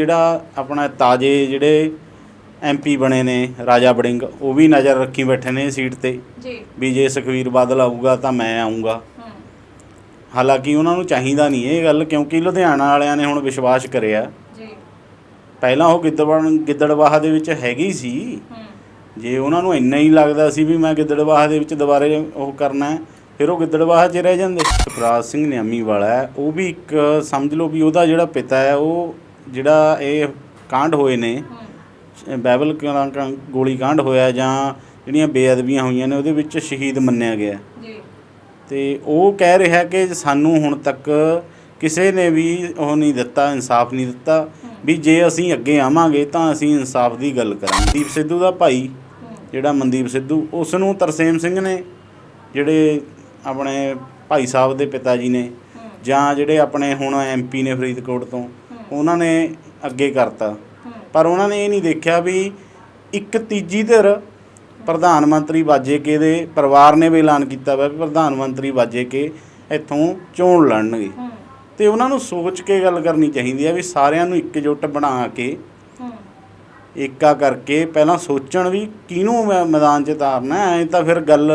ਜਿਹੜਾ ਆਪਣਾ ਤਾਜੇ ਜਿਹੜੇ ਐਮਪੀ ਬਣੇ ਨੇ ਰਾਜਾ ਬੜਿੰਗ ਉਹ ਵੀ ਨਜ਼ਰ ਰੱਖੀ ਬੈਠੇ ਨੇ ਸੀਟ ਤੇ। ਜੀ। ਵੀ ਜੇ ਸੁਖਵੀਰ ਬਾਦਲ ਆਊਗਾ ਤਾਂ ਮੈਂ ਆਊਂਗਾ। ਹੂੰ। ਹਾਲਾਂਕਿ ਉਹਨਾਂ ਨੂੰ ਚਾਹੀਦਾ ਨਹੀਂ ਇਹ ਗੱਲ ਕਿਉਂਕਿ ਲੁਧਿਆਣਾ ਵਾਲਿਆਂ ਨੇ ਹੁਣ ਵਿਸ਼ਵਾਸ ਕਰਿਆ। ਜੀ। ਪਹਿਲਾਂ ਉਹ ਗਿੱਦੜਬਾਹ ਗਿੱਦੜਬਾਹਾ ਦੇ ਵਿੱਚ ਹੈਗੀ ਸੀ। ਹੂੰ। ਜੇ ਉਹਨਾਂ ਨੂੰ ਇੰਨਾ ਹੀ ਲੱਗਦਾ ਸੀ ਵੀ ਮੈਂ ਗਿੱਦੜਬਾਹਾ ਦੇ ਵਿੱਚ ਦੁਬਾਰੇ ਉਹ ਕਰਨਾ ਹੈ ਫਿਰ ਉਹ ਗਿੱਦੜਬਾਹਾ 'ਚ ਰਹਿ ਜਾਂਦੇ। ਸੁਖਰਾਜ ਸਿੰਘ ਨਿਆਮੀ ਵਾਲਾ ਉਹ ਵੀ ਇੱਕ ਸਮਝ ਲਓ ਵੀ ਉਹਦਾ ਜਿਹੜਾ ਪਿਤਾ ਹੈ ਉਹ ਜਿਹੜਾ ਇਹ ਕਾਂਡ ਹੋਏ ਨੇ ਬਾਈਬਲ ਗੋਲੀ ਕਾਂਡ ਹੋਇਆ ਜਾਂ ਜਿਹੜੀਆਂ ਬੇਅਦਬੀਆਂ ਹੋਈਆਂ ਨੇ ਉਹਦੇ ਵਿੱਚ ਸ਼ਹੀਦ ਮੰਨਿਆ ਗਿਆ। ਜੀ। ਤੇ ਉਹ ਕਹਿ ਰਿਹਾ ਕਿ ਸਾਨੂੰ ਹੁਣ ਤੱਕ ਕਿਸੇ ਨੇ ਵੀ ਉਹ ਨਹੀਂ ਦਿੱਤਾ ਇਨਸਾਫ ਨਹੀਂ ਦਿੱਤਾ ਵੀ ਜੇ ਅਸੀਂ ਅੱਗੇ ਆਵਾਂਗੇ ਤਾਂ ਅਸੀਂ ਇਨਸਾਫ ਦੀ ਗੱਲ ਕਰਾਂਗੇ। ਦੀਪ ਸਿੱਧੂ ਦਾ ਭਾਈ ਜਿਹੜਾ ਮਨਦੀਪ ਸਿੱਧੂ ਉਸ ਨੂੰ ਤਰਸੇਮ ਸਿੰਘ ਨੇ ਜਿਹੜੇ ਆਪਣੇ ਭਾਈ ਸਾਹਿਬ ਦੇ ਪਿਤਾ ਜੀ ਨੇ ਜਾਂ ਜਿਹੜੇ ਆਪਣੇ ਹੁਣ ਐਮਪੀ ਨੇ ਫਰੀਦਕੋਟ ਤੋਂ ਉਹਨਾਂ ਨੇ ਅੱਗੇ ਕਰਤਾ। ਪਰ ਉਹਨਾਂ ਨੇ ਇਹ ਨਹੀਂ ਦੇਖਿਆ ਵੀ ਇੱਕ ਤੀਜੀ ਧਿਰ ਪ੍ਰਧਾਨ ਮੰਤਰੀ ਬਾਜੇਕੇ ਦੇ ਪਰਿਵਾਰ ਨੇ ਵੀ ਐਲਾਨ ਕੀਤਾ ਵਾ ਵੀ ਪ੍ਰਧਾਨ ਮੰਤਰੀ ਬਾਜੇਕੇ ਇੱਥੋਂ ਚੋਣ ਲੜਨਗੇ। ਤੇ ਉਹਨਾਂ ਨੂੰ ਸੋਚ ਕੇ ਗੱਲ ਕਰਨੀ ਚਾਹੀਦੀ ਹੈ ਵੀ ਸਾਰਿਆਂ ਨੂੰ ਇਕਜੁੱਟ ਬਣਾ ਕੇ ਏਕਾ ਕਰਕੇ ਪਹਿਲਾਂ ਸੋਚਣ ਵੀ ਕਿਹਨੂੰ ਮੈਦਾਨ 'ਚ ਤਾਰਨਾ ਐ ਤਾਂ ਫਿਰ ਗੱਲ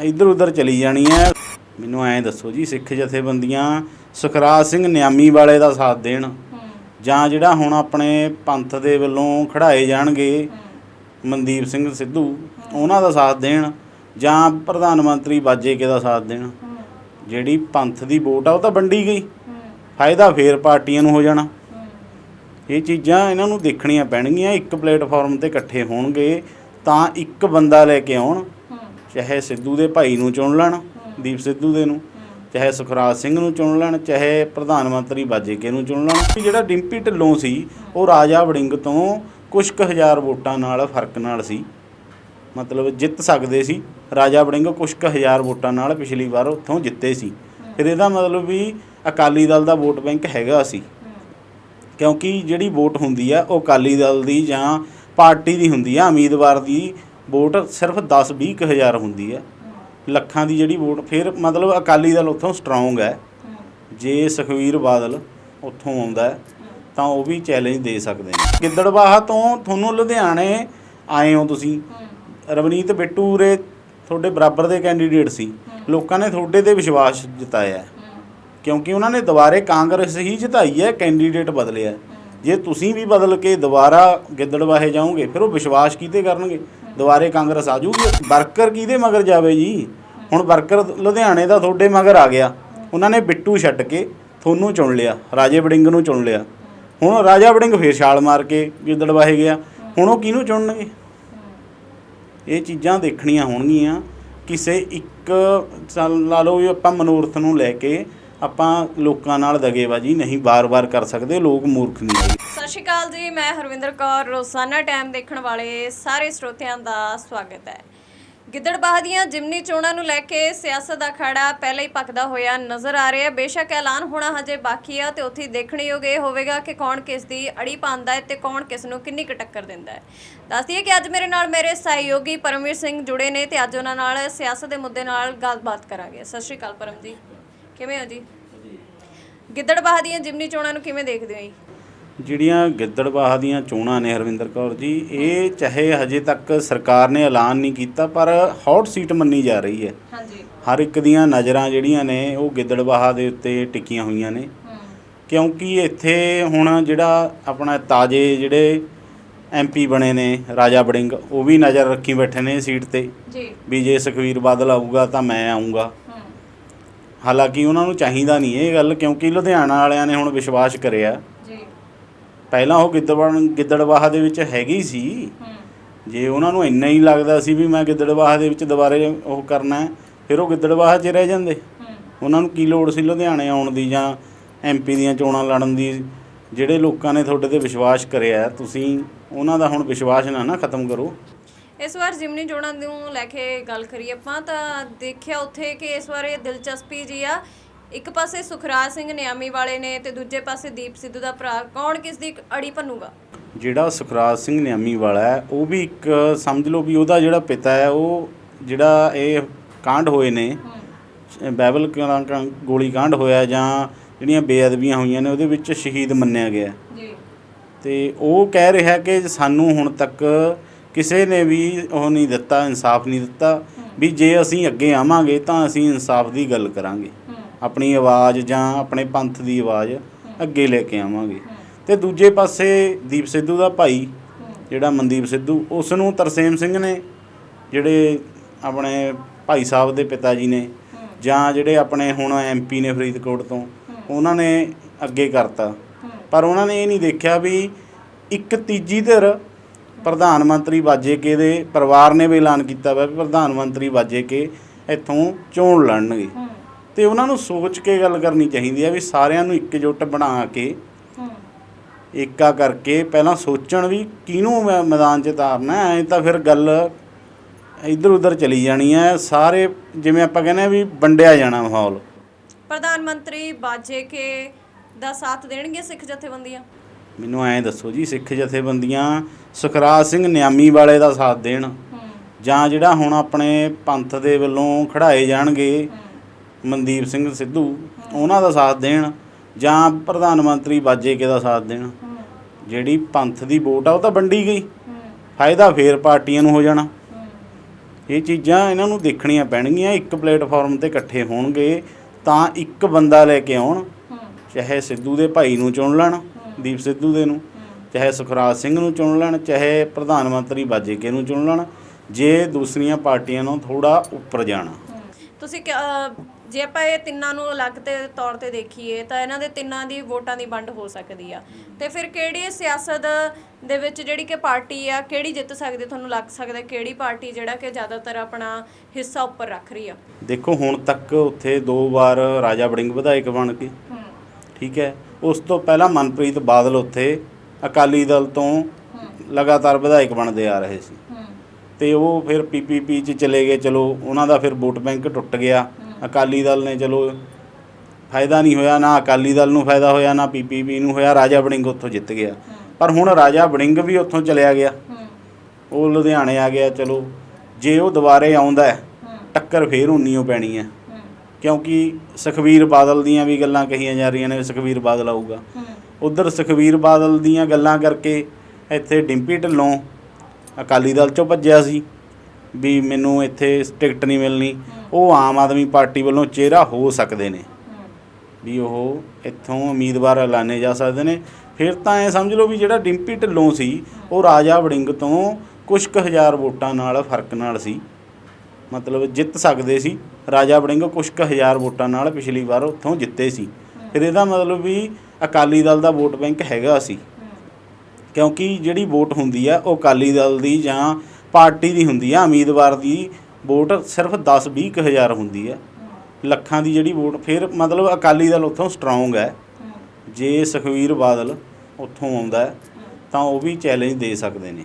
ਇੱਧਰ ਉੱਧਰ ਚਲੀ ਜਾਣੀ ਹੈ ਮੈਨੂੰ ਐਂ ਦੱਸੋ ਜੀ ਸਿੱਖ ਜਥੇਬੰਦੀਆਂ ਸੁਖਰਾਜ ਸਿੰਘ ਨਿਆਮੀ ਵਾਲੇ ਦਾ ਸਾਥ ਦੇਣ। ਜਾਂ ਜਿਹੜਾ ਹੁਣ ਆਪਣੇ ਪੰਥ ਦੇ ਵੱਲੋਂ ਖੜਾਏ ਜਾਣਗੇ ਮਨਦੀਪ ਸਿੰਘ ਸਿੱਧੂ ਉਹਨਾਂ ਦਾ ਸਾਥ ਦੇਣ ਜਾਂ ਪ੍ਰਧਾਨ ਮੰਤਰੀ ਬਾਜੇਕੇ ਦਾ ਸਾਥ ਦੇਣ। ਜਿਹੜੀ ਪੰਥ ਦੀ ਵੋਟ ਆ ਉਹ ਤਾਂ ਵੰਡੀ ਗਈ। ਫਾਇਦਾ ਫੇਰ ਪਾਰਟੀਆਂ ਨੂੰ ਹੋ ਜਾਣਾ। ਇਹ ਚੀਜ਼ਾਂ ਇਹਨਾਂ ਨੂੰ ਦੇਖਣੀਆਂ ਪੈਣਗੀਆਂ। ਇੱਕ ਪਲੇਟਫਾਰਮ ਤੇ ਇਕੱਠੇ ਹੋਣਗੇ ਤਾਂ ਇੱਕ ਬੰਦਾ ਲੈ ਕੇ ਆਉਣ ਚਾਹੇ ਸਿੱਧੂ ਦੇ ਭਾਈ ਨੂੰ ਚੁਣ ਲੈਣ ਦੀਪ ਸਿੱਧੂ ਦੇ ਨੂੰ। ਚਾਹੇ ਸੁਖਰਾਜ ਸਿੰਘ ਨੂੰ ਚੁਣ ਲੈਣ, ਚਾਹੇ ਪ੍ਰਧਾਨ ਮੰਤਰੀ ਬਾਜੇਕੇ ਨੂੰ ਚੁਣ ਲੈਣ। ਵੀ ਜਿਹੜਾ ਡਿੰਪੀ ਢਿੱਲੋਂ ਸੀ, ਉਹ ਰਾਜਾ ਵੜਿੰਗ ਤੋਂ ਕੁਝ ਕੁ ਹਜ਼ਾਰ ਵੋਟਾਂ ਨਾਲ ਫ਼ਰਕ ਨਾਲ ਸੀ। ਮਤਲਬ ਜਿੱਤ ਸਕਦੇ ਸੀ। ਰਾਜਾ ਵੜਿੰਗ ਕੁਝ ਕੁ ਹਜ਼ਾਰ ਵੋਟਾਂ ਨਾਲ ਪਿਛਲੀ ਵਾਰ ਉੱਥੋਂ ਜਿੱਤੇ ਸੀ। ਫਿਰ ਇਹਦਾ ਮਤਲਬ ਵੀ ਅਕਾਲੀ ਦਲ ਦਾ ਵੋਟ ਬੈਂਕ ਹੈਗਾ ਸੀ। ਕਿਉਂਕਿ ਜਿਹੜੀ ਵੋਟ ਹੁੰਦੀ ਆ, ਉਹ ਅਕਾਲੀ ਦਲ ਦੀ ਜਾਂ ਪਾਰਟੀ ਦੀ ਹੁੰਦੀ ਆ, ਉਮੀਦਵਾਰ ਦੀ ਵੋਟ ਸਿਰਫ 10 20 ਕੁ ਹਜ਼ਾਰ ਹੁੰਦੀ ਆ। ਲੱਖਾਂ ਦੀ ਜਿਹੜੀ ਵੋਟ ਫਿਰ ਮਤਲਬ ਅਕਾਲੀ ਦਲ ਉੱਥੋਂ ਸਟਰੋਂਗ ਹੈ। ਜੇ ਸੁਖਵੀਰ ਬਾਦਲ ਉੱਥੋਂ ਆਉਂਦਾ ਹੈ, ਤਾਂ ਉਹ ਵੀ ਚੈਲੰਜ ਦੇ ਸਕਦੇ ਨੇ। ਗਿੱਦੜਬਾਹਾ ਤੋਂ ਤੁਹਾਨੂੰ ਲੁਧਿਆਣੇ ਆਏ ਹੋ ਤੁਸੀਂ। ਰਵਨੀਤ ਬਿੱਟੂ ਉਰੇ ਤੁਹਾਡੇ ਬਰਾਬਰ ਦੇ ਕੈਂਡੀਡੇਟ ਸੀ। ਲੋਕਾਂ ਨੇ ਤੁਹਾਡੇ ਤੇ ਵਿਸ਼ਵਾਸ ਜਤਾਇਆ ਕਿਉਂਕਿ ਉਹਨਾਂ ਨੇ ਦੁਬਾਰੇ ਕਾਂਗਰਸ ਹੀ ਜਿਤਾਈ ਹੈ ਕੈਂਡੀਡੇਟ ਬਦਲਿਆ ਜੇ ਤੁਸੀਂ ਵੀ ਬਦਲ ਕੇ ਦੁਬਾਰਾ ਗਿੱਦੜਵਾਹੇ ਜਾਓਗੇ ਫਿਰ ਉਹ ਵਿਸ਼ਵਾਸ ਕਿਹਤੇ ਕਰਨਗੇ? ਦੁਬਾਰੇ ਕਾਂਗਰਸ ਆ ਜੂਗੀ। ਵਰਕਰ ਕਿਹਦੇ ਮਗਰ ਜਾਵੇ ਜੀ? ਹੁਣ ਵਰਕਰ ਲੁਧਿਆਣੇ ਦਾ ਤੁਹਾਡੇ ਮਗਰ ਆ ਗਿਆ। ਉਹਨਾਂ ਨੇ ਬਿੱਟੂ ਛੱਡ ਕੇ ਤੁਹਾਨੂੰ ਚੁਣ ਲਿਆ, ਰਾਜੇ ਵੜਿੰਗ ਨੂੰ ਚੁਣ ਲਿਆ। ਹੁਣ ਰਾਜਾ ਵੜਿੰਗ ਫੇਰ ਛਾਲ ਮਾਰ ਕੇ ਗਿੱਦੜਵਾਹੇ ਗਿਆ। ਹੁਣ ਉਹ ਕਿਹਨੂੰ ਚੁਣਨਗੇ? ਇਹ ਚੀਜ਼ਾਂ ਦੇਖਣੀਆਂ ਹੋਣਗੀਆਂ। ਕਿਸੇ ਇੱਕ ਲਾ ਲਓ ਵੀ ਆਪਾਂ ਮਨੋਰਥ ਨੂੰ ਲੈ ਕੇ ਆਪਾਂ ਲੋਕਾਂ ਨਾਲ ਦਗੇਬਾਜੀ ਨਹੀਂ ਬਾਰ-ਬਾਰ ਕਰ ਸਕਦੇ, ਲੋਕ ਮੂਰਖ ਨਹੀਂ ਹੈਗੇ। ਸਤਿ ਸ਼੍ਰੀ ਅਕਾਲ ਜੀ, ਮੈਂ ਹਰਵਿੰਦਰ ਕੌਰ। ਰੋਜ਼ਾਨਾ ਟਾਈਮ ਦੇਖਣ ਵਾਲੇ ਸਾਰੇ ਸਰੋਤਿਆਂ ਦਾ ਸਵਾਗਤ ਹੈ। ਗਿੱਦੜਬਾਹ ਦੀਆਂ ਜਿਮਨੀ ਚੋਣਾਂ ਨੂੰ ਲੈ ਕੇ ਸਿਆਸਤ ਦਾ ਖੜਾ ਪਹਿਲਾਂ ਹੀ ਪੱਕਦਾ ਹੋਇਆ ਨਜ਼ਰ ਆ ਰਿਹਾ ਹੈ। ਬੇਸ਼ੱਕ ਐਲਾਨ ਹੋਣਾ ਹਜੇ ਬਾਕੀ ਆ ਤੇ ਉੱਥੇ ਦੇਖਣਯੋਗ ਇਹ ਹੋਵੇਗਾ ਕਿ ਕੌਣ ਕਿਸ ਦੀ ਅੜੀ ਪਾਉਂਦਾ ਹੈ ਤੇ ਕੌਣ ਕਿਸ ਨੂੰ ਕਿੰਨੀ ਕੁ ਟੱਕਰ ਦਿੰਦਾ ਹੈ। ਦੱਸਦੀ ਹੈ ਕਿ ਅੱਜ ਮੇਰੇ ਨਾਲ ਮੇਰੇ ਸਹਿਯੋਗੀ ਪਰਮਵੀਰ ਸਿੰਘ ਜੁੜੇ ਨੇ ਤੇ ਅੱਜ ਉਹਨਾਂ ਨਾਲ ਸਿਆਸਤ ਦੇ ਮੁੱਦੇ ਨਾਲ ਗੱਲਬਾਤ ਕਰਾਂਗੇ। ਸਤਿ ਸ਼੍ਰੀ ਅਕਾਲ ਪਰਮ ਜੀ ਕਿਵੇਂ ਹੋ ਜੀ? ਗਿੱਦੜਬਾਹ ਦੀਆਂ ਜਿਮਨੀ ਚੋਣਾਂ ਨੂੰ ਕਿਵੇਂ ਦੇਖਦੇ ਹੋ ਜੀ? ਜਿਹੜੀਆਂ ਗਿੱਦੜਬਾਹਾ ਦੀਆਂ ਚੋਣਾਂ ਨੇ ਹਰਵਿੰਦਰ ਕੌਰ ਜੀ ਇਹ ਚਾਹੇ ਹਜੇ ਤੱਕ ਸਰਕਾਰ ਨੇ ਐਲਾਨ ਨਹੀਂ ਕੀਤਾ ਪਰ ਹੌਟ ਸੀਟ ਮੰਨੀ ਜਾ ਰਹੀ ਹੈ। ਹਾਂਜੀ। ਹਰ ਇੱਕ ਦੀਆਂ ਨਜ਼ਰਾਂ ਜਿਹੜੀਆਂ ਨੇ ਉਹ ਗਿੱਦੜਬਾਹਾ ਦੇ ਉੱਤੇ ਟਿਕੀਆਂ ਹੋਈਆਂ ਨੇ। ਕਿਉਂਕਿ ਇੱਥੇ ਹੁਣ ਜਿਹੜਾ ਆਪਣਾ ਤਾਜੇ ਜਿਹੜੇ ਐਮਪੀ ਬਣੇ ਨੇ ਰਾਜਾ ਬੜਿੰਗ ਉਹ ਵੀ ਨਜ਼ਰ ਰੱਖੀ ਬੈਠੇ ਨੇ ਸੀਟ ਤੇ। ਜੀ। ਵੀ ਜੇ ਸੁਖਵੀਰ ਬਾਦਲ ਆਊਗਾ ਤਾਂ ਮੈਂ ਆਊਂਗਾ। ਹੂੰ। ਹਾਲਾਂਕਿ ਉਹਨਾਂ ਨੂੰ ਚਾਹੀਦਾ ਨਹੀਂ ਇਹ ਗੱਲ ਕਿਉਂਕਿ ਲੁਧਿਆਣਾ ਵਾਲਿਆਂ ਨੇ ਹੁਣ ਵਿਸ਼ਵਾਸ ਕਰਿਆ। ਪਹਿਲਾਂ ਉਹ ਗਿੱਦੜਬਾਹ ਗਿੱਦੜਬਾਹਾ ਦੇ ਵਿੱਚ ਹੈਗੀ ਸੀ। ਜੇ ਉਹਨਾਂ ਨੂੰ ਇੰਨਾ ਹੀ ਲੱਗਦਾ ਸੀ ਵੀ ਮੈਂ ਗਿੱਦੜਬਾਹਾ ਦੇ ਵਿੱਚ ਦੁਬਾਰੇ ਉਹ ਕਰਨਾ ਫਿਰ ਉਹ ਗਿੱਦੜਬਾਹਾ 'ਚ ਰਹਿ ਜਾਂਦੇ। ਉਹਨਾਂ ਨੂੰ ਕੀ ਲੋੜ ਸੀ ਲੁਧਿਆਣੇ ਆਉਣ ਦੀ ਜਾਂ ਐਮਪੀ ਦੀਆਂ ਚੋਣਾਂ ਲੜਨ ਦੀ? ਜਿਹੜੇ ਲੋਕਾਂ ਨੇ ਤੁਹਾਡੇ ਤੇ ਵਿਸ਼ਵਾਸ ਕਰਿਆ ਤੁਸੀਂ ਉਹਨਾਂ ਦਾ ਹੁਣ ਵਿਸ਼ਵਾਸ ਨਾ ਨਾ ਖਤਮ ਕਰੋ। ਇਸ ਵਾਰ ਜਿਮਨੀ ਚੋਣਾਂ ਨੂੰ ਲੈ ਕੇ ਗੱਲ ਕਰੀਏ ਆਪਾਂ ਤਾਂ ਦੇਖਿਆ ਉੱਥੇ ਕਿ ਇਸ ਵਾਰ ਇਹ ਦਿਲਚਸਪੀ ਜੀ ਆ ਇੱਕ ਪਾਸੇ ਸੁਖਰਾਜ ਸਿੰਘ ਨਿਆਮੀ ਵਾਲੇ ਨੇ ਤੇ ਦੂਜੇ ਪਾਸੇ ਦੀਪ ਸਿੱਧੂ ਦਾ ਭਰਾ ਕੌਣ ਕਿਸ ਦੀ ਅੜੀ ਭੰਨੂਗਾ? ਜਿਹੜਾ ਸੁਖਰਾਜ ਸਿੰਘ ਨਿਆਮੀ ਵਾਲਾ ਹੈ ਉਹ ਵੀ ਇੱਕ ਸਮਝ ਲਓ ਵੀ ਉਹਦਾ ਜਿਹੜਾ ਪਿਤਾ ਹੈ ਉਹ ਜਿਹੜਾ ਇਹ ਕਾਂਡ ਹੋਏ ਨੇ ਬਾਈਬਲ ਗੋਲੀ ਕਾਂਡ ਹੋਇਆ ਜਾਂ ਜਿਹੜੀਆਂ ਬੇਅਦਬੀਆਂ ਹੋਈਆਂ ਨੇ ਉਹਦੇ ਵਿੱਚ ਸ਼ਹੀਦ ਮੰਨਿਆ ਗਿਆ ਜੀ। ਤੇ ਉਹ ਕਹਿ ਰਿਹਾ ਕਿ ਸਾਨੂੰ ਹੁਣ ਤੱਕ ਕਿਸੇ ਨੇ ਵੀ ਉਹ ਨਹੀਂ ਦਿੱਤਾ ਇਨਸਾਫ ਨਹੀਂ ਦਿੱਤਾ ਵੀ ਜੇ ਅਸੀਂ ਅੱਗੇ ਆਵਾਂਗੇ ਤਾਂ ਅਸੀਂ ਇਨਸਾਫ ਦੀ ਗੱਲ ਕਰਾਂਗੇ। ਆਪਣੀ ਆਵਾਜ਼ ਜਾਂ ਆਪਣੇ ਪੰਥ ਦੀ ਆਵਾਜ਼ ਅੱਗੇ ਲੈ ਕੇ ਆਵਾਂਗੇ। ਤੇ ਦੂਜੇ ਪਾਸੇ ਦੀਪ ਸਿੱਧੂ ਦਾ ਭਾਈ ਜਿਹੜਾ ਮਨਦੀਪ ਸਿੱਧੂ ਉਸ ਨੂੰ ਤਰਸੇਮ ਸਿੰਘ ਨੇ ਜਿਹੜੇ ਆਪਣੇ ਭਾਈ ਸਾਹਿਬ ਦੇ ਪਿਤਾ ਜੀ ਨੇ ਜਾਂ ਜਿਹੜੇ ਆਪਣੇ ਹੁਣ ਐਮਪੀ ਨੇ ਫਰੀਦਕੋਟ ਤੋਂ ਉਹਨਾਂ ਨੇ ਅੱਗੇ ਕਰਤਾ। ਪਰ ਉਹਨਾਂ ਨੇ ਇਹ ਨਹੀਂ ਦੇਖਿਆ ਵੀ ਇੱਕ ਤੀਜੀ ਧਿਰ ਪ੍ਰਧਾਨ ਮੰਤਰੀ ਬਾਜੇਕੇ ਦੇ ਪਰਿਵਾਰ ਨੇ ਵੀ ਐਲਾਨ ਕੀਤਾ ਵਾ ਵੀ ਪ੍ਰਧਾਨ ਮੰਤਰੀ ਬਾਜੇਕੇ ਇੱਥੋਂ ਚੋਣ ਲੜਨਗੇ। ਤੇ ਉਹਨਾਂ ਨੂੰ ਸੋਚ ਕੇ ਗੱਲ ਕਰਨੀ ਚਾਹੀਦੀ ਹੈ ਵੀ ਸਾਰਿਆਂ ਨੂੰ ਇਕਜੁੱਟ ਬਣਾ ਕੇ ਏਕਾ ਕਰਕੇ ਪਹਿਲਾਂ ਸੋਚਣ ਵੀ ਕਿਹਨੂੰ ਮੈਂ ਮੈਦਾਨ 'ਚ ਤਾਰਨਾ ਐ ਤਾਂ ਫਿਰ ਗੱਲ ਇੱਧਰ ਉੱਧਰ ਚਲੀ ਜਾਣੀ ਹੈ। ਸਾਰੇ ਜਿਵੇਂ ਆਪਾਂ ਕਹਿੰਦੇ ਆ ਵੀ ਵੰਡਿਆ ਜਾਣਾ ਮਾਹੌਲ। ਪ੍ਰਧਾਨ ਮੰਤਰੀ ਬਾਜੇ ਕੇ ਦਾ ਸਾਥ ਦੇਣਗੇ ਸਿੱਖ ਜਥੇਬੰਦੀਆਂ? ਮੈਨੂੰ ਐਂ ਦੱਸੋ ਜੀ ਸਿੱਖ ਜਥੇਬੰਦੀਆਂ ਸੁਖਰਾਜ ਸਿੰਘ ਨਿਆਮੀ ਵਾਲੇ ਦਾ ਸਾਥ ਦੇਣ ਜਾਂ ਜਿਹੜਾ ਹੁਣ ਆਪਣੇ ਪੰਥ ਦੇ ਵੱਲੋਂ ਖੜਾਏ ਜਾਣਗੇ ਮਨਦੀਪ ਸਿੰਘ ਸਿੱਧੂ, ਉਹਨਾਂ ਦਾ ਸਾਥ ਦੇਣ ਜਾਂ ਪ੍ਰਧਾਨ ਮੰਤਰੀ ਬਾਜੇਕੇ ਦਾ ਸਾਥ ਦੇਣ। ਜਿਹੜੀ ਪੰਥ ਦੀ ਵੋਟ ਆ, ਉਹ ਤਾਂ ਵੰਡੀ ਗਈ। ਫਾਇਦਾ ਫੇਰ ਪਾਰਟੀਆਂ ਨੂੰ ਹੋ ਜਾਣਾ। ਇਹ ਚੀਜ਼ਾਂ ਇਹਨਾਂ ਨੂੰ ਦੇਖਣੀਆਂ ਪੈਣਗੀਆਂ, ਇੱਕ ਪਲੇਟਫਾਰਮ ਤੇ ਇਕੱਠੇ ਹੋਣਗੇ ਤਾਂ ਇੱਕ ਬੰਦਾ ਲੈ ਕੇ ਆਉਣ, ਚਾਹੇ ਸਿੱਧੂ ਦੇ ਭਾਈ ਨੂੰ ਚੁਣ ਲੈਣ, ਦੀਪ ਸਿੱਧੂ ਦੇ ਨੂੰ, ਚਾਹੇ ਸੁਖਰਾਜ ਸਿੰਘ ਨੂੰ ਚੁਣ ਲੈਣ, ਚਾਹੇ ਪ੍ਰਧਾਨ ਮੰਤਰੀ ਬਾਜੇਕੇ ਨੂੰ ਚੁਣ ਲੈਣ, ਜੇ ਦੂਸਰੀਆਂ ਪਾਰਟੀਆਂ ਨੂੰ ਥੋੜਾ ਉੱਪਰ ਜਾਣਾ। ਤੁਸੀਂ ਜੇ ਆਪਾਂ ਇਹ ਤਿੰਨਾਂ ਨੂੰ ਅਲੱਗ ਤੇ ਤੌਰ ਤੇ ਦੇਖੀਏ ਤਾਂ ਇਹਨਾਂ ਦੇ ਤਿੰਨਾਂ ਦੀ ਵੋਟਾਂ ਦੀ ਵੰਡ ਹੋ ਸਕਦੀ ਆ। ਤੇ ਫਿਰ ਕਿਹੜੀ ਸਿਆਸਤ ਦੇ ਵਿੱਚ ਜਿਹੜੀ ਕਿ ਪਾਰਟੀ ਆ ਕਿਹੜੀ ਜਿੱਤ ਸਕਦੀ ਤੁਹਾਨੂੰ ਲੱਗ ਸਕਦਾ ਕਿਹੜੀ ਪਾਰਟੀ ਜਿਹੜਾ ਕਿ ਜ਼ਿਆਦਾਤਰ ਆਪਣਾ ਹਿੱਸਾ ਉੱਪਰ ਰੱਖ ਰਹੀ ਆ? ਦੇਖੋ ਹੁਣ ਤੱਕ ਉੱਥੇ ਦੋ ਵਾਰ ਰਾਜਾ ਵੜਿੰਗ ਵਿਧਾਇਕ ਬਣ ਕੇ। ਠੀਕ ਹੈ। ਉਸ ਤੋਂ ਪਹਿਲਾਂ ਮਨਪ੍ਰੀਤ ਬਾਦਲ ਉੱਥੇ ਅਕਾਲੀ ਦਲ ਤੋਂ ਲਗਾਤਾਰ ਵਿਧਾਇਕ ਬਣਦੇ ਆ ਰਹੇ ਸੀ। ਤੇ ਉਹ ਫਿਰ ਪੀਪੀਪੀ ਚ ਚਲੇ ਗਏ। ਚਲੋ ਉਹਨਾਂ ਦਾ ਫਿਰ ਵੋਟ ਬੈਂਕ ਟੁੱਟ ਗਿਆ। ਅਕਾਲੀ ਦਲ ਨੇ ਚਲੋ ਫਾਇਦਾ ਨਹੀਂ ਹੋਇਆ ਨਾ ਅਕਾਲੀ ਦਲ ਨੂੰ ਫਾਇਦਾ ਹੋਇਆ ਨਾ ਪੀਪੀਪੀ ਨੂੰ ਹੋਇਆ ਰਾਜਾ ਵੜਿੰਗ ਉੱਥੋਂ ਜਿੱਤ ਗਿਆ। ਪਰ ਹੁਣ ਰਾਜਾ ਵੜਿੰਗ ਵੀ ਉੱਥੋਂ ਚਲਿਆ ਗਿਆ। ਉਹ ਲੁਧਿਆਣੇ ਆ ਗਿਆ ਚਲੋ ਜੇ ਉਹ ਦੁਬਾਰੇ ਆਉਂਦਾ ਹੈ, ਟੱਕਰ ਫੇਰ ਉਨੀਓ ਪੈਣੀ ਹੈ। ਕਿਉਂਕਿ ਸੁਖਵੀਰ ਬਾਦਲ ਦੀਆਂ ਵੀ ਗੱਲਾਂ ਕਹੀਆਂ ਜਾ ਰਹੀਆਂ ਨੇ ਵੀ ਸੁਖਵੀਰ ਬਾਦਲ ਆਊਗਾ। ਉਧਰ ਸੁਖਵੀਰ ਬਾਦਲ ਦੀਆਂ ਗੱਲਾਂ ਕਰਕੇ ਇੱਥੇ ਡਿੰਪੀ ਢਿੱਲੋਂ ਅਕਾਲੀ ਦਲ ਚੋਂ ਭੱਜਿਆ ਸੀ ਵੀ ਮੈਨੂੰ ਇੱਥੇ ਟਿਕਟ ਨਹੀਂ ਮਿਲਣੀ। ਉਹ ਆਮ ਆਦਮੀ ਪਾਰਟੀ ਵੱਲੋਂ ਚਿਹਰਾ ਹੋ ਸਕਦੇ ਨੇ। ਵੀ ਉਹ ਇੱਥੋਂ ਉਮੀਦਵਾਰ ਐਲਾਨੇ ਜਾ ਸਕਦੇ ਨੇ। ਫਿਰ ਤਾਂ ਐ ਸਮਝ ਲਓ ਵੀ ਜਿਹੜਾ ਡਿੰਪੀ ਢਿੱਲੋਂ ਸੀ ਉਹ ਰਾਜਾ ਵੜਿੰਗ ਤੋਂ ਕੁਝ ਕੁ ਹਜ਼ਾਰ ਵੋਟਾਂ ਨਾਲ ਫ਼ਰਕ ਨਾਲ ਸੀ। ਮਤਲਬ ਜਿੱਤ ਸਕਦੇ ਸੀ। ਰਾਜਾ ਵੜਿੰਗ ਕੁਝ ਕੁ ਹਜ਼ਾਰ ਵੋਟਾਂ ਨਾਲ ਪਿਛਲੀ ਵਾਰ ਉੱਥੋਂ ਜਿੱਤੇ ਸੀ। ਫਿਰ ਇਹਦਾ ਮਤਲਬ ਵੀ ਅਕਾਲੀ ਦਲ ਦਾ ਵੋਟ ਬੈਂਕ ਹੈਗਾ ਸੀ। ਕਿਉਂਕਿ ਜਿਹੜੀ ਵੋਟ ਹੁੰਦੀ ਆ ਉਹ ਅਕਾਲੀ ਦਲ ਦੀ ਜਾਂ ਪਾਰਟੀ ਦੀ ਹੁੰਦੀ ਆ ਉਮੀਦਵਾਰ ਦੀ ਵੋਟ ਸਿਰਫ 10-20 ਕੁ ਹਜ਼ਾਰ ਹੁੰਦੀ ਆ ਲੱਖਾਂ ਦੀ ਜਿਹੜੀ ਵੋਟ ਫਿਰ ਮਤਲਬ ਅਕਾਲੀ ਦਲ ਉੱਥੋਂ ਸਟਰੋਂਗ ਹੈ। ਜੇ ਸੁਖਵੀਰ ਬਾਦਲ ਉੱਥੋਂ ਆਉਂਦਾ ਹੈ, ਤਾਂ ਉਹ ਵੀ ਚੈਲੰਜ ਦੇ ਸਕਦੇ ਨੇ।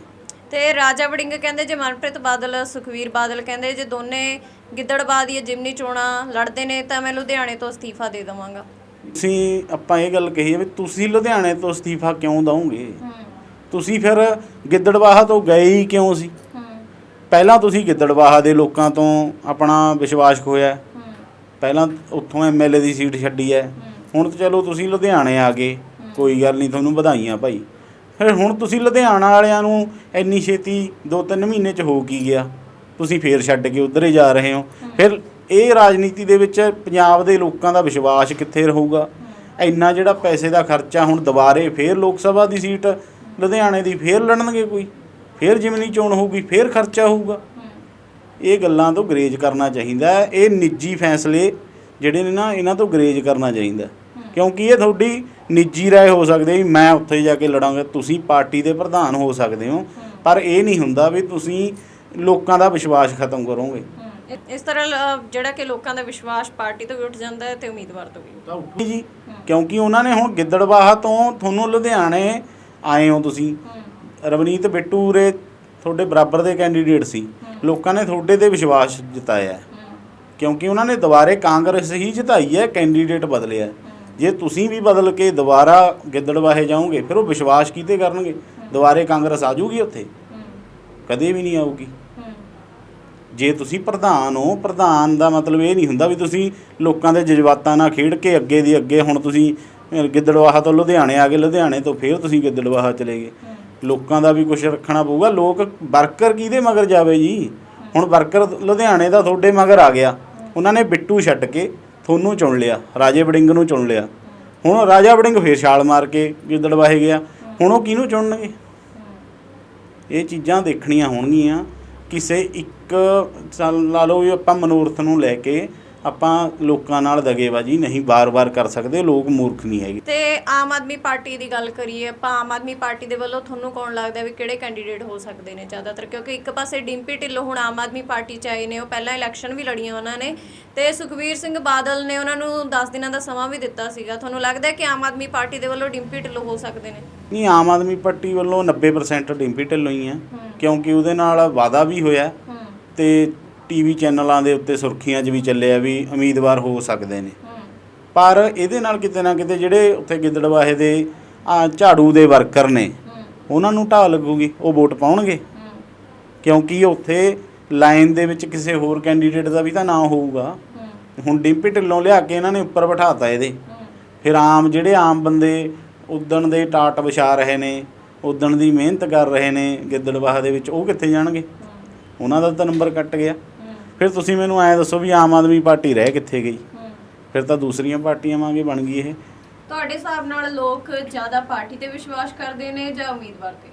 ਤੇ ਰਾਜਾ ਵੜਿੰਗ ਕਹਿੰਦੇ ਜੇ ਮਨਪ੍ਰੀਤ ਬਾਦਲ ਸੁਖਵੀਰ ਬਾਦਲ ਕਹਿੰਦੇ ਜੇ ਦੋਨੇ ਗਿੱਦੜਬਾਹ ਦੀਆਂ ਜਿਮਨੀ ਚੋਣਾਂ ਲੜਦੇ ਨੇ ਤਾਂ ਮੈਂ ਲੁਧਿਆਣੇ ਤੋਂ ਅਸਤੀਫਾ ਦੇ ਦੇਵਾਂਗਾ। ਤੁਸੀਂ ਆਪਾਂ ਇਹ ਗੱਲ ਕਹੀ ਹੈ ਵੀ ਤੁਸੀਂ ਲੁਧਿਆਣੇ ਤੋਂ ਅਸਤੀਫਾ ਕਿਉਂ ਦਵੋਗੇ? ਤੁਸੀਂ ਫਿਰ ਗਿੱਦੜਵਾਹਾ ਤੋਂ ਗਏ ਹੀ ਕਿਉਂ ਸੀ? ਪਹਿਲਾਂ ਤੁਸੀਂ ਗਿੱਦੜਵਾਹਾ ਦੇ ਲੋਕਾਂ ਤੋਂ ਆਪਣਾ ਵਿਸ਼ਵਾਸ ਖੋਇਆ ਪਹਿਲਾਂ ਉੱਥੋਂ ਐਮਐਲਏ ਦੀ ਸੀਟ ਛੱਡੀ ਹੈ। ਹੁਣ ਤਾਂ ਚਲੋ ਤੁਸੀਂ ਲੁਧਿਆਣੇ ਆ ਗਏ। ਕੋਈ ਗੱਲ ਨਹੀਂ ਤੁਹਾਨੂੰ ਵਧਾਈਆਂ ਭਾਈ। ਫਿਰ ਹੁਣ ਤੁਸੀਂ ਲੁਧਿਆਣਾ ਵਾਲਿਆਂ ਨੂੰ ਇੰਨੀ ਛੇਤੀ 2-3 ਮਹੀਨੇ ਚ ਹੋ ਕੀ ਗਿਆ? ਤੁਸੀਂ ਫੇਰ ਛੱਡ ਕੇ ਉਧਰ ਹੀ ਜਾ ਰਹੇ ਹੋ। ਫਿਰ ਇਹ ਰਾਜਨੀਤੀ ਦੇ ਵਿੱਚ ਪੰਜਾਬ ਦੇ ਲੋਕਾਂ ਦਾ ਵਿਸ਼ਵਾਸ ਕਿੱਥੇ ਰਹੂਗਾ? ਇੰਨਾ ਜਿਹੜਾ ਪੈਸੇ ਦਾ ਖਰਚਾ ਹੁਣ ਦੁਬਾਰੇ ਫੇਰ ਲੋਕ ਸਭਾ ਦੀ ਸੀਟ ਲੁਧਿਆਣੇ ਦੀ ਫੇਰ ਲੜਨਗੇ ਕੋਈ? ਫੇਰ ਜਿਮਨੀ ਚੋਣ ਹੋਊਗੀ ਫੇਰ ਖਰਚਾ ਹੋਊਗਾ। ਇਹ ਗੱਲਾਂ ਤੋਂ ਗਰੇਜ ਕਰਨਾ ਚਾਹੀਦਾ ਹੈ। ਇਹ ਨਿੱਜੀ ਫੈਸਲੇ ਜਿਹੜੇ ਨੇ ਨਾ ਇਹਨਾਂ ਤੋਂ ਗਰੇਜ ਕਰਨਾ ਚਾਹੀਦਾ। ਕਿਉਂਕਿ ਇਹ ਤੁਹਾਡੀ ਨਿੱਜੀ ਰਾਏ ਹੋ ਸਕਦੀ ਹੈ ਮੈਂ ਉੱਥੇ ਜਾ ਕੇ ਲੜਾਂਗਾ ਤੁਸੀਂ ਪਾਰਟੀ ਦੇ ਪ੍ਰਧਾਨ ਹੋ ਸਕਦੇ ਹੋ। ਪਰ ਇਹ ਨਹੀਂ ਹੁੰਦਾ ਵੀ ਤੁਸੀਂ ਲੋਕਾਂ ਦਾ ਵਿਸ਼ਵਾਸ ਖਤਮ ਕਰੋਗੇ। ਇਸ ਤਰ੍ਹਾਂ ਜਿਹੜਾ ਕਿ ਲੋਕਾਂ ਦਾ ਵਿਸ਼ਵਾਸ ਪਾਰਟੀ ਤੋਂ ਵੀ ਉੱਠ ਜਾਂਦਾ ਹੈ ਤੇ ਉਮੀਦਵਾਰ ਤੋਂ ਵੀ ਜੀ ਕਿਉਂਕਿ ਉਹਨਾਂ ਨੇ ਹੁਣ ਗਿੱਦੜਬਾਹਾ ਤੋਂ ਤੁਹਾਨੂੰ ਲੁਧਿਆਣੇ ਆਏ ਹੋ ਤੁਸੀਂ। ਰਵਨੀਤ ਬਿੱਟੂ ਰੇ ਤੁਹਾਡੇ ਬਰਾਬਰ ਦੇ ਕੈਂਡੀਡੇਟ ਸੀ। ਲੋਕਾਂ ਨੇ ਤੁਹਾਡੇ ਤੇ ਵਿਸ਼ਵਾਸ ਜਤਾਇਆ। ਕਿਉਂਕਿ ਉਹਨਾਂ ਨੇ ਦੁਬਾਰੇ ਕਾਂਗਰਸ ਹੀ ਜਿਤਾਈ ਹੈ ਕੈਂਡੀਡੇਟ ਬਦਲਿਆ ਜੇ ਤੁਸੀਂ ਵੀ ਬਦਲ ਕੇ ਦੁਬਾਰਾ ਗਿੱਦੜਬਾਹੇ ਜਾਓਗੇ ਫਿਰ ਉਹ ਵਿਸ਼ਵਾਸ ਕੀਤੇ ਕਰਨਗੇ? ਦੁਬਾਰੇ ਕਾਂਗਰਸ ਆ ਜਾਊਗੀ ਉੱਥੇ? ਕਦੇ ਵੀ ਨਹੀਂ ਆਊਗੀ। ਜੇ ਤੁਸੀਂ ਪ੍ਰਧਾਨ ਹੋ ਪ੍ਰਧਾਨ ਦਾ ਮਤਲਬ ਇਹ ਨਹੀਂ ਹੁੰਦਾ ਵੀ ਤੁਸੀਂ ਲੋਕਾਂ ਦੇ ਜਜ਼ਬਾਤਾਂ ਨਾਲ ਖੇਡ ਕੇ ਅੱਗੇ ਦੀ ਅੱਗੇ ਹੁਣ ਤੁਸੀਂ ਗਿੱਦੜਵਾਹਾ ਤੋਂ ਲੁਧਿਆਣੇ ਆ ਗਏ ਲੁਧਿਆਣੇ ਤੋਂ ਫਿਰ ਤੁਸੀਂ ਗਿੱਦੜਵਾਹਾ ਚਲੇ ਗਏ। ਲੋਕਾਂ ਦਾ ਵੀ ਕੁਝ ਰੱਖਣਾ ਪਊਗਾ। ਲੋਕ ਵਰਕਰ ਕਿਹਦੇ ਮਗਰ ਜਾਵੇ ਜੀ? ਹੁਣ ਵਰਕਰ ਲੁਧਿਆਣੇ ਦਾ ਤੁਹਾਡੇ ਮਗਰ ਆ ਗਿਆ। ਉਹਨਾਂ ਨੇ ਬਿੱਟੂ ਛੱਡ ਕੇ ਤੁਹਾਨੂੰ ਚੁਣ ਲਿਆ, ਰਾਜੇ ਵੜਿੰਗ ਨੂੰ ਚੁਣ ਲਿਆ। ਹੁਣ ਰਾਜਾ ਵੜਿੰਗ ਫੇਰ ਛਾਲ ਮਾਰ ਕੇ ਗਿੱਦੜਵਾਹੇ ਗਿਆ। ਹੁਣ ਉਹ ਕਿਹਨੂੰ ਚੁਣਨਗੇ? ਇਹ ਚੀਜ਼ਾਂ ਦੇਖਣੀਆਂ ਹੋਣਗੀਆਂ। ਕਿਸੇ ਇੱਕ ਲਾ ਲਓ ਵੀ ਆਪਾਂ ਮਨੋਰਥ ਨੂੰ ਲੈ ਕੇ ਆਪਾਂ ਲੋਕਾਂ ਨਾਲ ਦਗੇਬਾਜੀ ਨਹੀਂ ਬਾਰ-ਬਾਰ ਕਰ ਸਕਦੇ ਲੋਕ ਮੂਰਖ ਨਹੀਂ ਹੈਗੇ। ਤੇ ਆਮ ਆਦਮੀ ਪਾਰਟੀ ਦੀ ਗੱਲ ਕਰੀਏ ਆਪਾਂ ਆਮ ਆਦਮੀ ਪਾਰਟੀ ਦੇ ਵੱਲੋਂ ਤੁਹਾਨੂੰ ਕੌਣ ਲੱਗਦਾ ਵੀ ਕਿਹੜੇ ਕੈਂਡੀਡੇਟ ਹੋ ਸਕਦੇ ਨੇ ਜ਼ਿਆਦਾਤਰ? ਕਿਉਂਕਿ ਇੱਕ ਪਾਸੇ ਡਿੰਪੀ ਢਿੱਲੋਂ ਹੁਣ ਆਮ ਆਦਮੀ ਪਾਰਟੀ ਚ ਆਏ ਨੇ ਉਹ ਪਹਿਲਾਂ ਇਲੈਕਸ਼ਨ ਵੀ ਲੜੀਆਂ ਉਹਨਾਂ ਨੇ ਤੇ ਸੁਖਵੀਰ ਸਿੰਘ ਬਾਦਲ ਨੇ ਉਹਨਾਂ ਨੂੰ 10 ਦਿਨਾਂ ਦਾ ਸਮਾਂ ਵੀ ਦਿੱਤਾ ਸੀਗਾ। ਤੁਹਾਨੂੰ ਲੱਗਦਾ ਕਿ ਆਮ ਆਦਮੀ ਪਾਰਟੀ ਦੇ ਵੱਲੋਂ ਡਿੰਪੀ ਢਿੱਲੋਂ ਹੋ ਸਕਦੇ ਨੇ? ਨਹੀਂ ਆਮ ਆਦਮੀ ਪਾਰਟੀ ਵੱਲੋਂ 90% ਡਿੰਪੀ ਢਿੱਲੋਂ ਹੀ ਆ ਕਿਉਂਕਿ ਉਹਦੇ ਨਾਲ ਵਾਅਦਾ ਵੀ ਹੋਇਆ ਤੇ ਟੀਵੀ ਚੈਨਲਾਂ ਦੇ ਉੱਤੇ ਸੁਰਖੀਆਂ 'ਚ ਵੀ ਚੱਲਿਆ ਵੀ ਉਮੀਦਵਾਰ ਹੋ ਸਕਦੇ ਨੇ। ਪਰ ਇਹਦੇ ਨਾਲ ਕਿਤੇ ਨਾ ਕਿਤੇ ਜਿਹੜੇ ਉੱਥੇ ਗਿੱਦੜਵਾਹੇ ਦੇ ਆ ਝਾੜੂ ਦੇ ਵਰਕਰ ਨੇ ਉਹਨਾਂ ਨੂੰ ਢਾਹ ਲੱਗੂਗੀ ਉਹ ਵੋਟ ਪਾਉਣਗੇ। ਕਿਉਂਕਿ ਉੱਥੇ ਲਾਈਨ ਦੇ ਵਿੱਚ ਕਿਸੇ ਹੋਰ ਕੈਂਡੀਡੇਟ ਦਾ ਵੀ ਤਾਂ ਨਾਂ ਹੋਊਗਾ। ਹੁਣ ਡਿੰਪੀ ਢਿੱਲੋਂ ਲਿਆ ਕੇ ਇਹਨਾਂ ਨੇ ਉੱਪਰ ਬਿਠਾਤਾ ਇਹਦੇ। ਫਿਰ ਆਮ ਜਿਹੜੇ ਆਮ ਬੰਦੇ ਉਦਣ ਦੇ ਟਾਟ ਵਿਛਾ ਰਹੇ ਨੇ ਉਦਣ ਦੀ ਮਿਹਨਤ ਕਰ ਰਹੇ ਨੇ ਗਿੱਦੜਬਾਹ ਦੇ ਵਿੱਚ ਉਹ ਕਿੱਥੇ ਜਾਣਗੇ? ਉਹਨਾਂ ਦਾ ਤਾਂ ਨੰਬਰ ਕੱਟ ਗਿਆ। ਫਿਰ ਤੁਸੀਂ ਮੈਨੂੰ ਐਂ ਦੱਸੋ ਵੀ ਆਮ ਆਦਮੀ ਪਾਰਟੀ ਰਹਿ ਕਿੱਥੇ ਗਈ? ਫਿਰ ਤਾਂ ਦੂਸਰੀਆਂ ਪਾਰਟੀਆਂ ਵਾਂਗੇ ਬਣ ਗਈ ਇਹ। ਤੁਹਾਡੇ ਹਿਸਾਬ ਨਾਲ ਲੋਕ ਜ਼ਿਆਦਾ ਪਾਰਟੀ ਤੇ ਵਿਸ਼ਵਾਸ ਕਰਦੇ ਨੇ ਜਾਂ ਉਮੀਦਵਾਰ ਤੇ?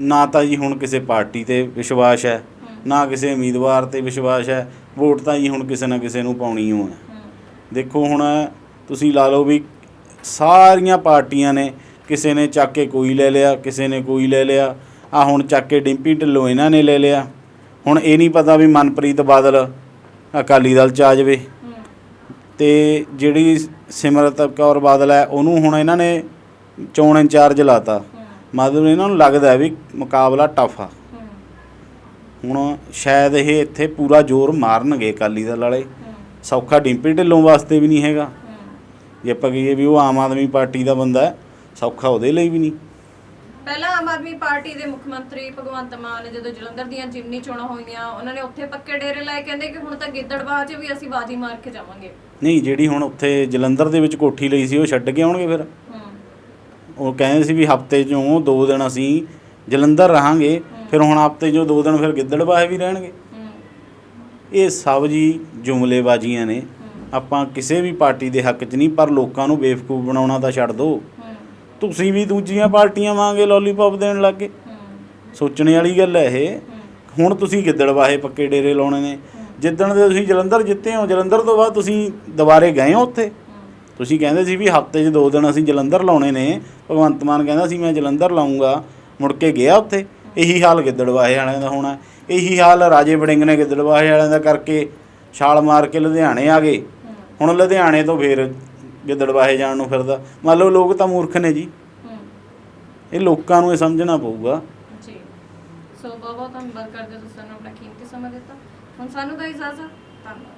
ਨਾ ਤਾਂ ਜੀ ਹੁਣ ਕਿਸੇ ਪਾਰਟੀ ਤੇ ਵਿਸ਼ਵਾਸ ਹੈ ਨਾ ਕਿਸੇ ਉਮੀਦਵਾਰ ਤੇ ਵਿਸ਼ਵਾਸ ਹੈ ਵੋਟ ਤਾਂ ਜੀ ਹੁਣ ਕਿਸੇ ਨਾ ਕਿਸੇ ਨੂੰ ਪਾਉਣੀ ਹੈ। ਹੂੰ। ਦੇਖੋ ਹੁਣ ਤੁਸੀਂ ਲਾ ਲਓ ਵੀ ਸਾਰੀਆਂ ਪਾਰਟੀਆਂ ਨੇ ਕਿਸੇ ਨੇ ਚੱਕ ਕੇ ਕੋਈ ਲੈ ਲਿਆ ਕਿਸੇ ਨੇ ਕੋਈ ਲੈ ਲਿਆ। ਆ ਹੁਣ ਚੱਕ ਕੇ ਡਿੰਪੀ ਢਿੱਲੋਂ ਇਹਨਾਂ ਨੇ ਲੈ ਲਿਆ। ਹੁਣ ਇਹ ਨਹੀਂ ਪਤਾ ਵੀ ਮਨਪ੍ਰੀਤ ਬਾਦਲ ਅਕਾਲੀ ਦਲ ਚ ਆ ਜਾਵੇ। ਹੂੰ ਤੇ ਜਿਹੜੀ ਸਿਮਰਤ ਕੌਰ ਬਾਦਲ ਹੈ, ਉਹਨੂੰ ਹੁਣ ਇਹਨਾਂ ਨੇ ਚੋਣ ਇੰਚਾਰਜ ਲਾਤਾ। ਹੂੰ ਮਤਲਬ ਇਹਨਾਂ ਨੂੰ ਲੱਗਦਾ ਵੀ ਮੁਕਾਬਲਾ ਟਫ ਆ। ਹੁਣ ਸ਼ਾਇਦ ਇਹ ਇੱਥੇ ਪੂਰਾ ਜ਼ੋਰ ਮਾਰਨਗੇ ਅਕਾਲੀ ਦਲ ਵਾਲੇ। ਸੌਖਾ ਡਿੰਪੀ ਢਿੱਲੋਂ ਵਾਸਤੇ ਵੀ ਨਹੀਂ ਹੈਗਾ। ਜੇ ਆਪਾਂ ਕਹੀਏ ਵੀ ਉਹ ਆਮ ਆਦਮੀ ਪਾਰਟੀ ਦਾ ਬੰਦਾ ਹੈ, ਸੌਖਾ ਉਹਦੇ ਲਈ ਵੀ ਨਹੀਂ। ਪਹਿਲਾਂ ਆਮ ਆਦਮੀ ਪਾਰਟੀ ਦੇ ਮੁੱਖ ਮੰਤਰੀ ਭਗਵੰਤ ਮਾਨ ਜਦੋਂ ਜਲੰਧਰ ਦੀਆਂ ਜਿਮਨੀ ਚੋਣਾਂ ਹੋਈਆਂ ਉਹਨਾਂ ਨੇ ਉੱਥੇ ਪੱਕੇ ਡੇਰੇ ਲਾਏ ਕਹਿੰਦੇ ਕਿ ਹੁਣ ਤਾਂ ਗਿੱਦੜਬਾਹ 'ਚ ਵੀ ਅਸੀਂ ਬਾਜੀ ਮਾਰ ਕੇ ਜਾਵਾਂਗੇ। ਨਹੀਂ ਜਿਹੜੀ ਹੁਣ ਉੱਥੇ ਜਲੰਧਰ ਦੇ ਵਿੱਚ ਕੋਠੀ ਲਈ ਸੀ ਉਹ ਛੱਡ ਕੇ ਆਉਣਗੇ ਫਿਰ? ਉਹ ਕਹਿੰਦੇ ਸੀ ਵੀ ਹਫ਼ਤੇ 'ਚੋਂ ਦੋ ਦਿਨ ਅਸੀਂ ਜਲੰਧਰ ਰਹਾਂਗੇ ਫਿਰ ਹੁਣ ਹਫ਼ਤੇ 'ਚੋਂ ਦੋ ਦਿਨ ਫਿਰ ਗਿੱਦੜਬਾਹੇ ਵੀ ਰਹਿਣਗੇ। ਇਹ ਸਭ ਜੀ ਜੁਮਲੇਬਾਜ਼ੀਆਂ ਨੇ। ਆਪਾਂ ਕਿਸੇ ਵੀ ਪਾਰਟੀ ਦੇ ਹੱਕ 'ਚ ਨਹੀਂ ਪਰ ਲੋਕਾਂ ਨੂੰ ਬੇਵਕੂਫ ਬਣਾਉਣਾ ਤਾਂ ਛੱਡ ਦਿਓ ਤੁਸੀਂ ਵੀ ਦੂਜੀਆਂ ਪਾਰਟੀਆਂ ਵਾਂਗੇ ਲੋਲੀਪੌਪ ਦੇਣ ਲੱਗੇ। ਹੂੰ। ਸੋਚਣੇ ਵਾਲੀ ਗੱਲ ਹੈ ਇਹ। ਹੁਣ ਤੁਸੀਂ ਗਿੱਦੜਵਾਹੇ ਪੱਕੇ ਡੇਰੇ ਲਾਉਣੇ ਨੇ। ਜਿੱਦਣ ਦੇ ਤੁਸੀਂ ਜਲੰਧਰ ਜਿੱਤੇ ਹੋ ਜਲੰਧਰ ਤੋਂ ਬਾਅਦ ਤੁਸੀਂ ਦੁਬਾਰੇ ਗਏ ਹੋ ਉੱਥੇ। ਤੁਸੀਂ ਕਹਿੰਦੇ ਸੀ ਵੀ ਹਫ਼ਤੇ 'ਚ ਦੋ ਦਿਨ ਅਸੀਂ ਜਲੰਧਰ ਲਾਉਣੇ ਨੇ। ਭਗਵੰਤ ਮਾਨ ਕਹਿੰਦਾ ਸੀ ਮੈਂ ਜਲੰਧਰ ਲਾਉਂਗਾ ਮੁੜ ਕੇ ਗਿਆ ਉੱਥੇ। ਇਹੀ ਹਾਲ ਗਿੱਦੜਵਾਹੇ ਵਾਲਿਆਂ ਦਾ ਹੋਣਾ। ਇਹੀ ਹਾਲ ਰਾਜੇ ਵੜਿੰਗ ਨੇ ਗਿੱਦੜਵਾਹੇ ਵਾਲਿਆਂ ਦਾ ਕਰਕੇ ਛਾਲ ਮਾਰ ਕੇ ਲੁਧਿਆਣੇ ਆ ਗਏ। ਹੁਣ ਲੁਧਿਆਣੇ ਤੋਂ ਫੇਰ ਗਿੱਦੜਵਾਹੇ ਜਾਣ ਨੂੰ ਫਿਰਦਾ। ਮੰਨ ਲਓ ਲੋਕ ਤਾਂ ਮੂਰਖ ਨੇ ਜੀ। ਇਹ ਲੋਕਾਂ ਨੂੰ ਇਹ ਸਮਝਣਾ ਪਊਗਾ। ਜੀ। ਸੋ ਬਹੁਤ ਬਹੁਤ ਧੰਨਵਾਦ ਕਰਦੇ ਤੁਸੀਂ ਸਾਨੂੰ ਆਪਣਾ ਕੀਮਤੀ ਸਮਾਂ ਦਿੱਤਾ। ਹੁਣ ਸਾਨੂੰ ਤਾਂ ਇਜਾਜ਼ਤ ਧੰਨਵਾਦ।